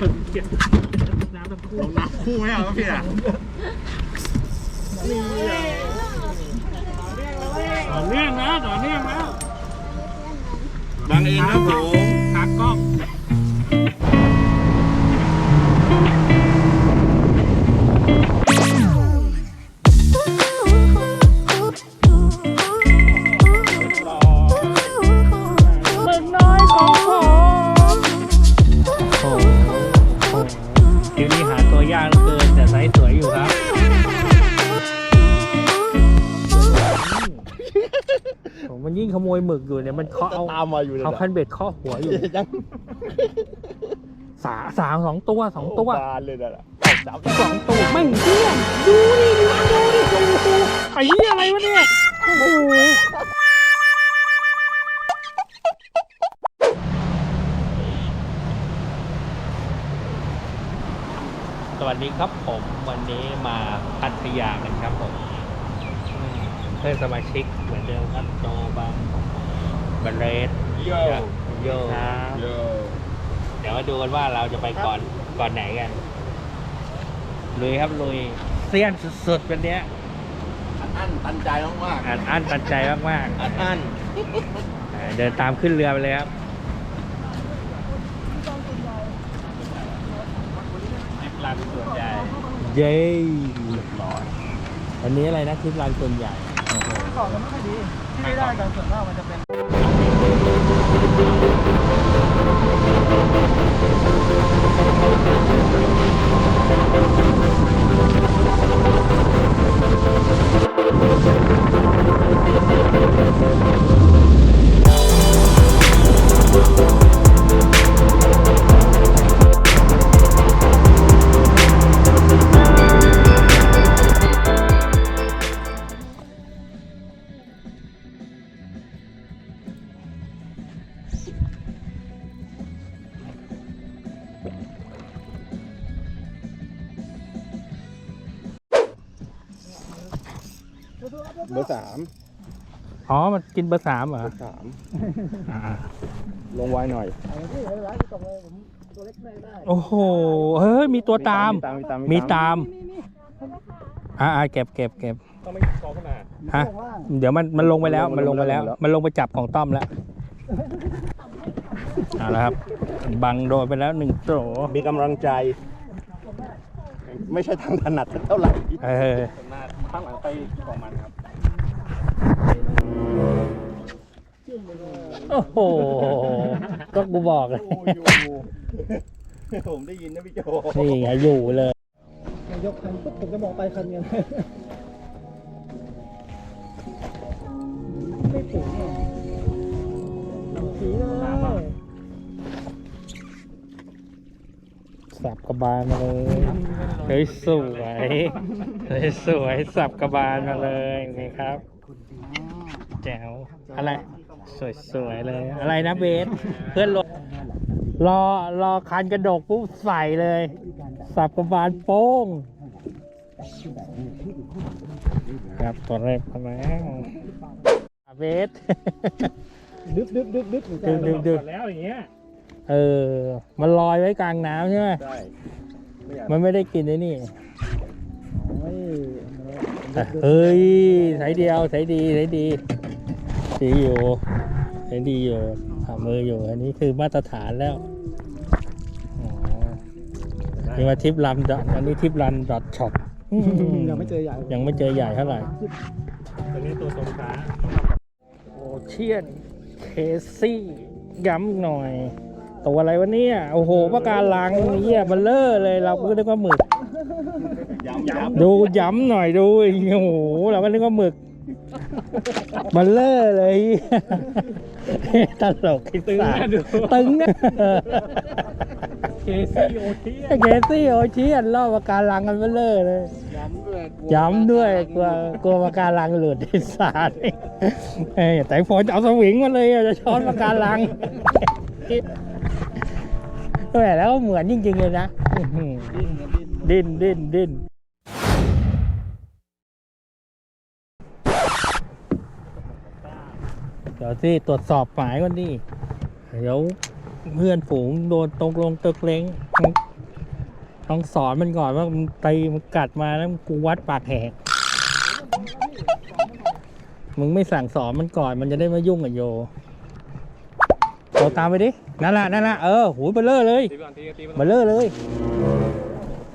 น้ำตะคู่ลงน้ำคู่ไหมอะพี่อะต่อเนื่องนะต่อเนื่องแล้วบางเองครับผมขากล้อง ยากเหลือเกินแต่ไซส์สวยอยู่ครับผมมันยิ่งขโมยหมึกอยู่เนี่ยมันเคาะเอาตามมาอยู่เลยเอาคันเบ็ดเคาะหัวอยู่ ยังสาสาวสองตัวสองตัวบานเลยนะจับสองตัวไม่เที่ยงดูนี่ดูนี่ดูนี่ไอ้เหี้ยอะไรวะเนี่ยโอ้โห สวัสดีครับผมวันนี้มาพัทยากันครับผมอืมเพื่อนสมาชิกเหมือนเดิมครับโจบังบันเรสโยโยโยเดี๋ยวมาดูกันว่าเราจะไปก่อนก่อนไหนกันลุยครับลุยเสี้ยนสุดๆวันเนี้ยอันตันใจมากอัดอั้นตันใจมากๆอันอันๆอ่าเดินตามขึ้นเรือไปเลยครับลานส่วนใหญ่ เย้วันนี้อะไรนะทริปลานส่วนใหญ่ก่อนมันไม่ค่อยดีที่ไม่ได้กันส่วนมากมันจะเป็น เบอร์สามอ๋อ มันกินเบอร์สามเหรอเบอร์สามอ่าลงไวหน่อยโอ้โห เฮ้ย มีตัวตามตามมีตามมีตามอ่าเก็บเก็บเก็บ ต้องไม่กองขนาดฮะเดี๋ยวมันมันลงไปแล้ว มันลงไปแล้ว มันลงไปจับของต้อมแล้วเอาละครับ บังโดนไปแล้วหนึ่งโตมีกำลังใจ ไม่ใช่ทางถนัดสักเท่าไหร่เออข้างหลังไปของมันครับ โอ้โห ก็กูบอกเลยผมได้ยินนะพี่โจนี่ไงอยู่เลยยกคันปุ๊บผมจะมองไปคันเงินไม่ปุ๋ยเนี่ยสีเลยสับกระบาลมาเลยเฮ้ยสวยเฮ้ยสวยสับกระบาลมาเลยนี่ครับ แจ๋วอะไร สวยๆเลย อะไรนะเบสเพื่อนรถรอรอคันกระดกปุ๊บใส่เลย สับกระบาลโป้ง ครับตัวแรกมาแล้วอ่เบส ดึบดึบดึบดึบดึบดึบดึบ แล้วอย่างเงี้ยเออ มันลอยไว้กลางน้ำใช่ไหมได้ไม่อยากมันไม่ได้กินไอ้นี่เฮ้ยใช้เดียวใช้ดีใช้ดี ดีอยู่ใช้ดีอยู่ผ่ามืออยู่ อันนี้คือมาตรฐานแล้วอ๋อนี่มาทิปรันดอทอันนี้ทิปรันดอทช็อปยังไม่เจอใหญ่ ยังไม่เจอใหญ่เท่าไหร่ตอนนี้ตัวสงขาโอเชียนเคซี่ย้ำหน่อย ตัวอะไรวะเนี่ย โอ้โหปากการังเหี้ยเบลเลอร์เลย เราก็นึกว่าหมึกย้ำย้ดูย้ำหน่อยดู โอ้โห เราก็นึกว่าหมึก เบลเลอร์เลย ตลกไอ้ตึงตึงอะเคซี่โอทีเคซี่โอเชียนรอบปากการังกันเบลเลอร์เลยย้ำด้วยย้ำด้วยกลัวกลัวปากการังหลุดไอ้สารเอ้ยแต่ฝนจะเอาสวิงมาเลยอะจะช้อนปากการังแหมแล้วก็เหมือนจริงๆเลยนะอื้อหือดิ้นดิ้นดิ้น เดี๋ยวที่ตรวจสอบหมายก่อนดิเดี๋ยวเพื่อนฝูงโดนตกลงตึกเล้งต้องสอนมันก่อนว่ามันตีมันกัดมาแล้วกูวัดปากแหกมึงไม่สั่งสอนมันก่อนมันจะได้ไม่ยุ่งกับโยโตตามไปดิ นั่นแหละนั่นแหละเออหูเบลเลอร์เลยตีก่อนตีตีเบลเลอร์เลย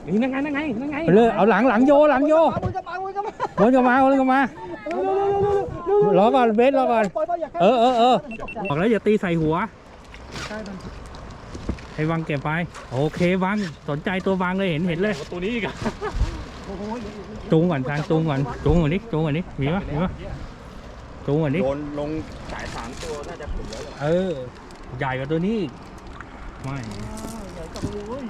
นี่นั่งไงนั่งไงนั่งไงเบลเลอร์เอาหลังหลังโยหลังโยเอามือจะมามือจะมาวนกลับมาวนกลับมาเร็วเร็วเร็วเร็วเร็วรอก่อนเบสรอก่อน ปล่อยปล่อยอย่าใกล้เออเออเออตกใจบอกแล้วอย่าตีใส่หัวใช่มันให้วางเก็บไป โอเควางสนใจตัววางเลยเห็นเห็นเลย ตัวนี้อีกอะโอ้โหจูงก่อนทางจูงก่อนจูงก่อนดิจูงก่อนดิมีปะมีปะจูงก่อนดิโดนลงสายสามตัวน่าจะถึงแล้วเออ ใหญ่กว่าตัวนี้อีกไม่ใหญ่จังเลย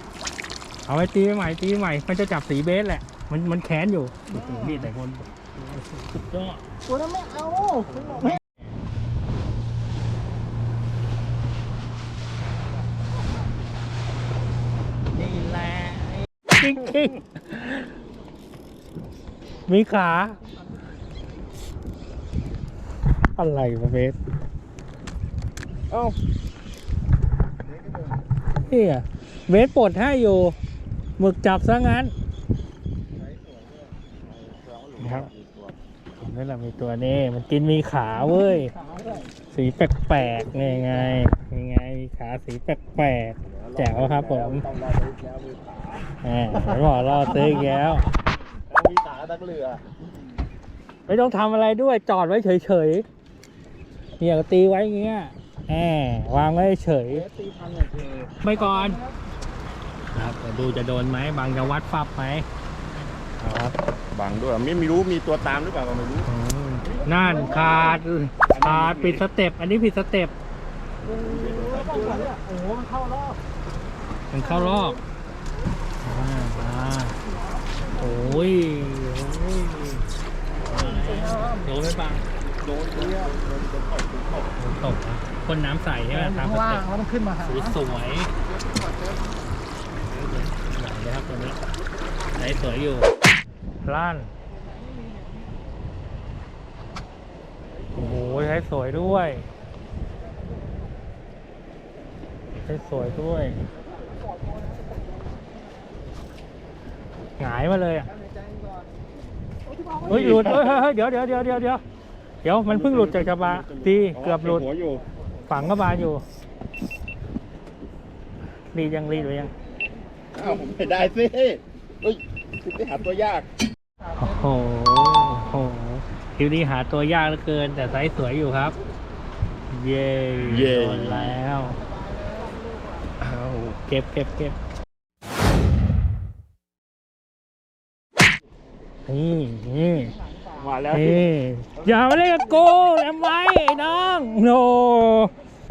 เอาไว้ตีใหม่ตีใหม่มันจะจับสีเบสแหละ มันมันแค้นอยู่โอ้โหนี่แต่คน สุดยอดตัวนั้นไม่เอานี่แหละจริงจริงๆมีขา อะไรวะเบสเอ้าเนี่ยเบสปลดให้อยู่หมึกจับซะงั้น ครับ นี่แหละมีตัวนี้มันกินมีขาเว้ยขาด้วยสีแปลกๆนี่ไงนี่ไงมีขาสีแปลกๆแจ๋วครับผมต้องรอซื้อแล้วมีขาแหมเดี๋ยวบอกรอซื้ออีกแล้วแล้วมีขาตั้งเรือ ไม่ต้องทำอะไรด้วยจอดไว้เฉยๆเนี่ยก็ตีไว้อย่างเงี้ยแหมวางไว้เฉยเบสตีพันอย่างเดียวไปก่อน ครับเดี๋ยวดูจะโดนไหมบางจะวัดฟับไหมเอาครับ บังด้วยไม่ไม่รู้มีตัวตามหรือเปล่าก็ไม่รู้อืมนั่นขาดขาดผิดสเต็ปอันนี้ผิดสเต็ปโอ้โหต้องหัวเนี่ยโอ้โหมันเข้ารอบมันเข้ารอบอ่ามาโอ้ยโอ้ยโดนไหมบังโดนเนี่ยโดนโดนตบโดนตบโดนตกนะคนน้ำใสใช่ไหมตามข้างสล่างเต็ปแล้วมันขึ้นมาหาสวยสวยใหญ่เลยครับตัวนี้ไหนสวยอยู่ ล้าน โอ้โหใช้สวยด้วยใช้สวยด้วย หงายมาเลยอะเฮ้ยหลุดเฮ้ยเฮ้ยเดี๋ยวเดี๋ยวเดี๋ยวเดี๋ยวเดี๋ยวเดี๋ยวมันเพิ่งหลุดจากชะบาตีเกือบหลุด หัวอยู่ ฝังกระบาอยู่ รีดยังรีดไว้ยัง อ้าวผมไม่ได้สิ เฮ้ยคุณไปหาตัวยาก โอ้โหโอ้โหคลิวนี้หาตัวยากเหลือเกิน แต่ไซส์สวยอยู่ครับ เย้โดนแล้ว เอาเก็บเก็บเก็บนี่นี่ มาแล้วนี่อย่ามาเล่นกับกูแหลมไว้ไอ้น้องโน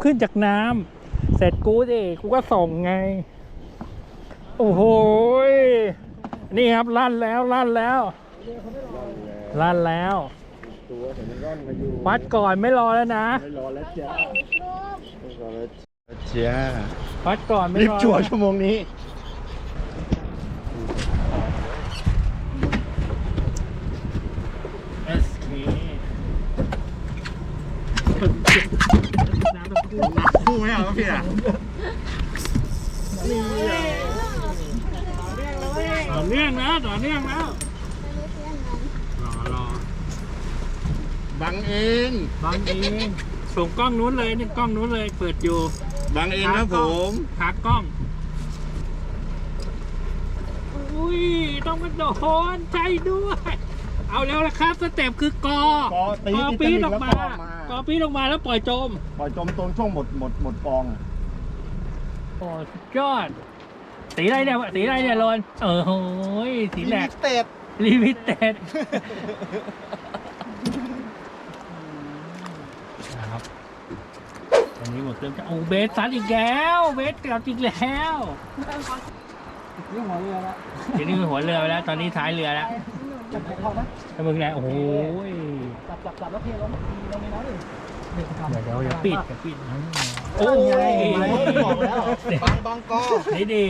ขึ้นจากน้ำเสร็จกูสิกูก็ส่งไง โอ้โหยนี่ครับลั่นแล้วลั่นแล้ว ลั่นแล้ว ตัวเห็นมันร่อนมาอยู่วัดก่อนไม่รอแล้วนะ ไม่รอแล้วจ้าไม่รอแล้วจ้าวัดก่อนไม่รีบรอจั่วชั่วโมงนี้เอสเคน้ำตะกูคู่ไม่เอาแล้วพี่อะต่อเนื่องนะต่อเนื่องแล้วรอรอ บังเองบางเองส่งกล้องนู้นเลยนี่กล้องนู้นเลย เปิดอยู่บังเองครับผมขากล้องอุ้ยต้องมาโดนใจด้วย เอาแล้วละครับสเต็ปคือกอกอตีกอที่ปีดสออกแล้วมาก็ออกมากอปีดออกมาแล้วปล่อยจม ปล่อยจมตรงช่วงหมดหมดหมดกองอะโอ้สุดยอดสีอะไรเนี่ยสีอะไรเนี่ยโรนเออโหยสีแหลกเต็ดลิมิเต็ด อันนี้หมดเรื่องจะโอ้เบสซัดอีกแล้ว เบสกลับอีกแล้วนี่หัวเรือละทีนี้เป็นหัวเรือไปแล้ว ตอนนี้ท้ายเรือแล้วจับไหนเข้าไหมถ้ามึงแรงโอ้โหยจับจับจับแล้วเทลงลงในน้ำดิเดี๋ยวทำเดี๋ยวเดี๋ยวเดี๋ยวปิดเดี๋ยวปิดโอ้ยบอกแล้วบางบางกอนี่ดี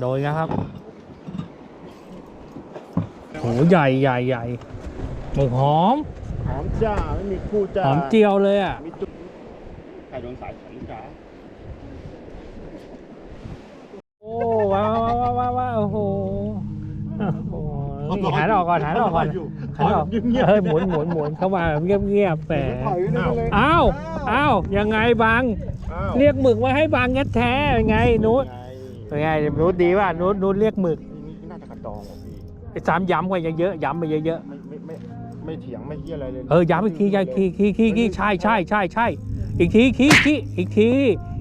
โดยนะครับโหใหญ่ใหญ่ใหญ่ หมึกหอม หอมจ้าไม่มีคู่จ้าหอมเจียวเลยอะมีจุดไข่โดนสายขันจ้าโอ้ว้าวว้าวว้าวว้าวโอ้โหโอ้โหนี่หันออกก่อนหันออกก่อนหันออกเฮ้ยหมุนหมุนหมุนเข้ามาเงียบเงียบๆแต่ถอยไปเลยอ้าวอ้าวยังไงบังอ้าวเรียกหมึกมาให้บังแท้ๆเป็นไงนุชไงเป็นไงนุชดีป่ะนุชนุชเรียกหมึกนี่น่าจะกระดองของพี่ไอ้สามย้ำไว้เยอะๆย้ำไปเยอะไม่ ไม่ไม่ไม่เถียงไม่เฮียอะไรเลยๆเออย้ำอีกทีย้ำอีกทีทีทีทีใช่ใช่ใช่ใช่อีกทีทีทีอีกที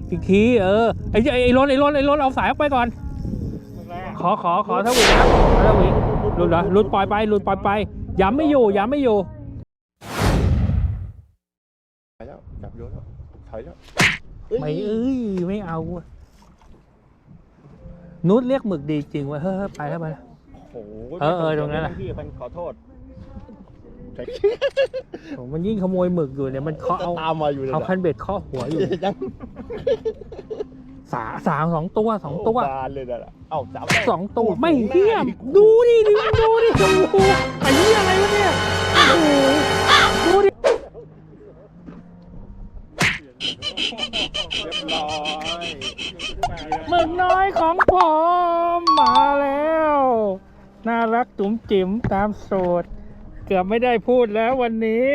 อีกทีเออไอ้ไอ้รถไอ้รถไอ้รถเอาสายออกไปก่อน ขอขอขอทวิงครับขอทวิงหลุดเหรอหลุดปล่อยไปหลุดปล่อยไปย้ำไม่อยู่ย้ำไม่อยู่ถอยแล้วจับโยนแล้วถอยแล้วไม่เอ้ยไม่เอาว่ะนุชเรียกหมึกดีจริงเว่ะเฮ้ยเฮ้ยไปแล้วไปแล้วโอ้โหเออเออตรงนั้นแหละพี่มันขอโทษ ใช่โหมันยิ่งขโมยหมึกอยู่เนี่ยมันเคาะเอาตามมาอยู่เลยเอาคันเบ็ดเคาะหัวอยู่ ยังสาสามสองตัวสองตัวบานเลยน่ะเอ้าสามสองตัวไม่เทียมดูดิดูดูดิโอ้โหไอ้นี่อะไรวะเนี่ยโอ้โหดูดิเรียบร้อยหมึกน้อยของผมมาแล้ว น่ารักจุ๋มจิ๋มตามโสด เกือบไม่ได้พูดแล้ววันนี้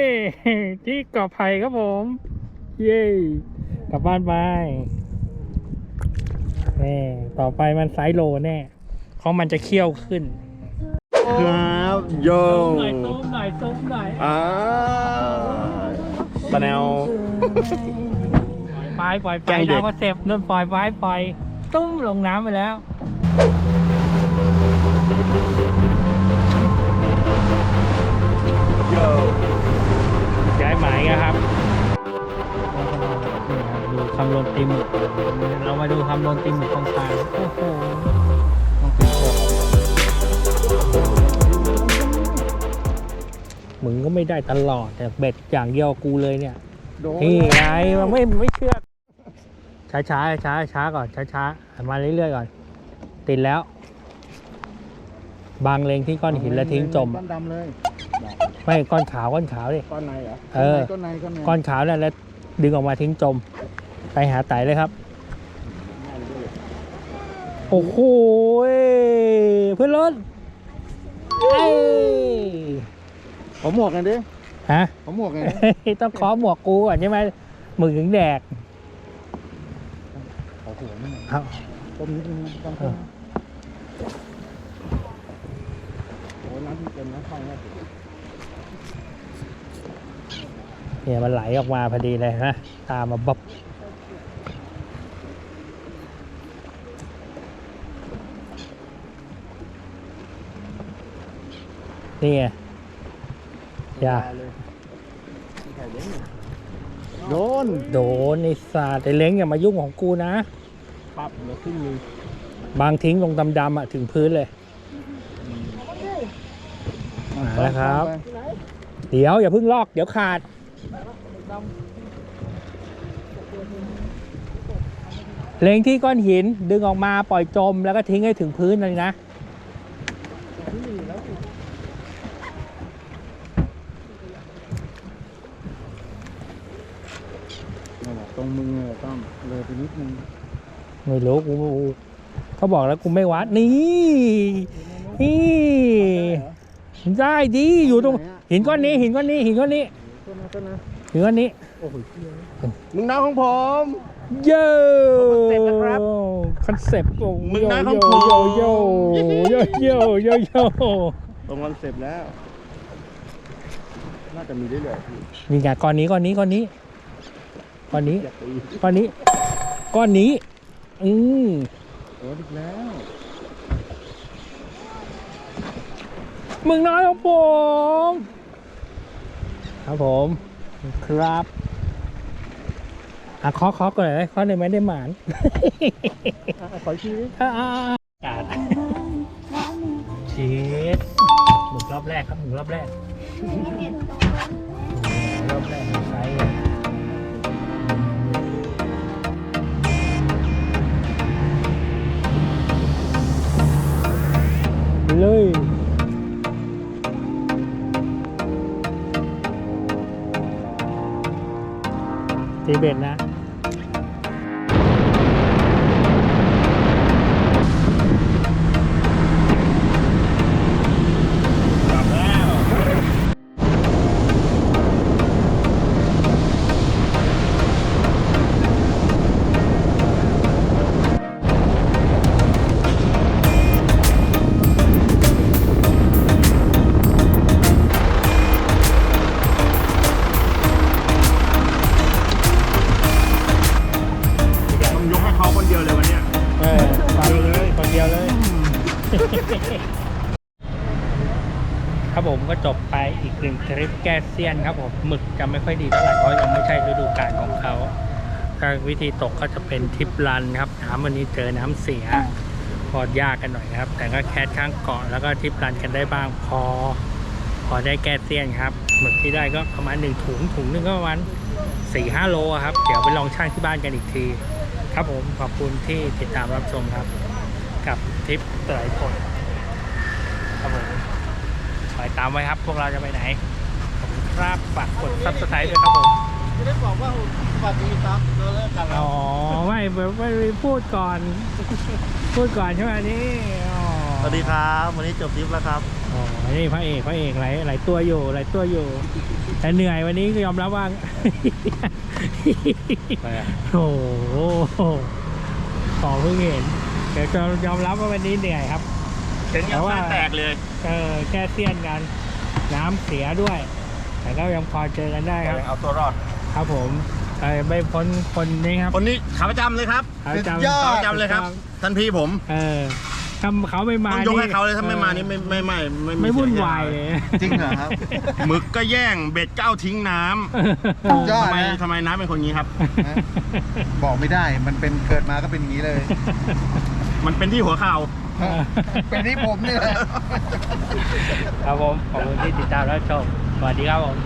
ที่เกาะไผ่ครับผม เย้กลับบ้านไปแน่ต่อไปมันไซส์โลแน่เพราะมันจะเคี่ยวขึ้นครับโยหน่อยต้มหน่อยต้มหน่อยอ่าตะแนว ปล่อยปล่อยไปแกล้งเด็กน้ำก็เสพนุ่นปล่อยไปปล่อยตุ้มลงน้ำไปแล้ว โยย้ายหมายกันครับดูคำลนตีหมึกเรามาดูคำลนตีหมึกของทางโอ้โหมึงก็ไม่ได้ตลอด แต่เบ็ดอย่างเดียวกูเลยเนี่ยโดนนี่ไงมันไม่ไม่เชื่อช้าช้าช้าช้าก่อนช้าช้าหันมาเรื่อยๆก่อน ติดแล้ว บางเลงที่ก้อนหินแล้วทิ้งจมก้อนดำเลย ไม่ก้อนขาวก้อนขาวดิก้อนในเหรอเออ ก้อนในก้อนในก้อนขาวนั่นแล้วดึงออกมาทิ้งจม ไปหาไตเลยครับ โอ้โหเพื่อนรถเอ้ยขอหมวกกันดิฮะขอหมวกกันดิต้องขอหมวกกูก่อนใช่ไหมหมึกถึงแดกขอหัวนี่หน่อยเอาต้มนิดนึงนะต้มเออโอ้ยน้ำเต็มนะเข้าแล้ว เนี่ยมันไหลออกมาพอดีเลยนะตามมาบ๊อบนี่ไงอย่าเลยโดน โดนไอ้สาดไอ้เล้งอย่ามายุ่งของกูนะ ปั๊บแล้วขึ้นมือบางทิ้งลงดำๆอะ ถึงพื้นเลยมาแล้วครับ เดี๋ยวอย่าเพิ่งลอก เดี๋ยวขาด เล็งที่ก้อนหินดึงออกมาปล่อยจมแล้วก็ทิ้งให้ถึงพื้นเลยนะ นั่นแหละตรงมือเนี่ยต้อมเลยไปนิดนึงไม่รู้กูเขาบอกแล้วกูไม่วัดนี่นี่ได้ดีอยู่ตรงหินก้อนนี้หินก้อนนี้หินก้อนนี้ต้นนะต้นนะหินก้อนนี้ โอ้โหเชี่ยมึงน้องของผม โย่คอนเซ็ปต์นะครับคอนเซ็ปต์โอ้มึงนะของโยผม โยโยโยโยโยโยตรงคอนเซ็ปต์แล้ว น่าจะมีเรื่อยๆพี่นี่ไงก้อนนี้ก้อนนี้ก้อนนี้ก้อนนี้อยากตีก้อนนี้ก้อนนี้อืมโดนอีกแล้ว มึงน้อยของผมครับผมครับ อะเคาะเคาะก่อนเลยเคาะหน่อยไหมได้หมานอะขออีกทีดิอ่าๆจัดชีสหมึกรอบแรกครับหมึกรอบแรกรอบแรกใช้เลยเลยตีเบ็ดนะ ซียนครับผมหมึกจะไม่ค่อยดีเท่าไหร่เพราะยังไม่ใช่ฤดูกาลของเขาถ้าวิธีตกก็จะเป็นทริปรันครับน้ำวันนี้เจอน้ำเสียพอยากกันหน่อยครับ แต่ก็แคสข้างเกาะแล้วก็ทริปรันกันได้บ้างพอ พอได้แก้เซียนครับหมึกที่ได้ก็ประมาณหนึ่งถุงถุงหนึงก็ประมาณสี่ห้าโลครับ เดี๋ยวไปลองช่างที่บ้านกันอีกที ครับผมขอบคุณที่ติดตามรับชมครับ กับทริปไตรพลครับผมคอยตามไว้ครับ พวกเราจะไปไหน คุณครับฝากกดซับสไครต์ด้วยครับผมไม่ได้บอกว่าสวัสดีครับเราเลิกกันแล้วอ๋อไม่ไม่ไม่พูดก่อน พูดก่อนใช่ไหมนี่อ๋อสวัสดีครับ วันนี้จบทริปแล้วครับอ๋อนี่พระเอกพระเอกหลายหลายตัวอยู่หลายตัวอยู่ แต่เหนื่อยวันนี้ก็ยอมรับว่าโอ้โหขอเพิ่งเห็นเดี๋ยวจะยอมรับว่าวันนี้เหนื่อยครับถึงยังไม่แตกเลย เออแก้เสี้ยนกัน น้ำเสียด้วย แต่ก็ยังพอเจอกันได้ครับ ยังเอาตัวรอด ครับผมเออไม่พ้นคนนี้ครับ คนนี้ขาประจำเลยครับเขาจสุดยอดขาประจำเลยครับ ท่านพี่ผม เออถ้าเขาไม่มาต้องยกให้เขาเลยถ้าไม่มานี่ไม่ไม่ไม่ไม่ไม่วุ่นวายเลเลยยจริงเหรอครับ หมึกก็แย่งเบ็ดก็เอาทิ้งน้ำสุดยอดทำไมนะทำไมน้ำเป็นคนงี้ครับนะบอกไม่ได้มันเป็นเกิดมาก็เป็นอย่างนี้เลย มันเป็นที่หัวเข่า เป็นที่ผมนี่แหละ ครับผม ขอบคุณที่ติดตามและชม สวัสดีครับผม